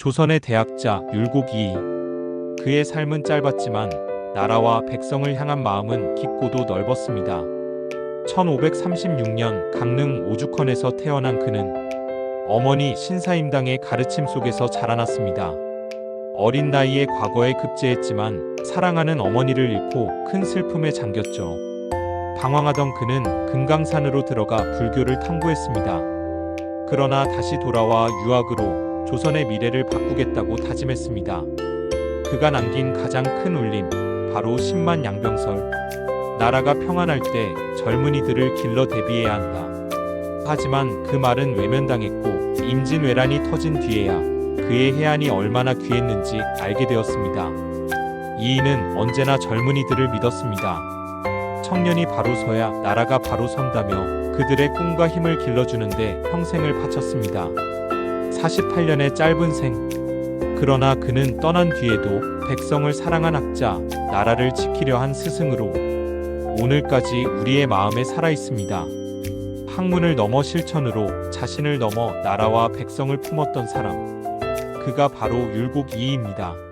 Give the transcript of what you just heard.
조선의 대학자 율곡이 그의 삶은 짧았지만 나라와 백성을 향한 마음은 깊고도 넓었습니다. 1536년 강릉 오죽헌에서 태어난 그는 어머니 신사임당의 가르침 속에서 자라났습니다. 어린 나이에 과거에 급제했지만 사랑하는 어머니를 잃고 큰 슬픔에 잠겼죠. 방황하던 그는 금강산으로 들어가 불교를 탐구했습니다. 그러나 다시 돌아와 유학으로 조선의 미래를 바꾸겠다고 다짐했습니다. 그가 남긴 가장 큰 울림, 바로 10만 양병설. 나라가 평안할 때 젊은이들을 길러 대비해야 한다. 하지만 그 말은 외면당했고 임진왜란이 터진 뒤에야 그의 해안이 얼마나 귀했는지 알게 되었습니다. 이인은 언제나 젊은이들을 믿었습니다. 청년이 바로 서야 나라가 바로 선다며 그들의 꿈과 힘을 길러주는데 평생을 바쳤습니다. 48년의 짧은 생. 그러나 그는 떠난 뒤에도 백성을 사랑한 학자, 나라를 지키려 한 스승으로 오늘까지 우리의 마음에 살아 있습니다. 학문을 넘어 실천으로 자신을 넘어 나라와 백성을 품었던 사람. 그가 바로 율곡 이이입니다.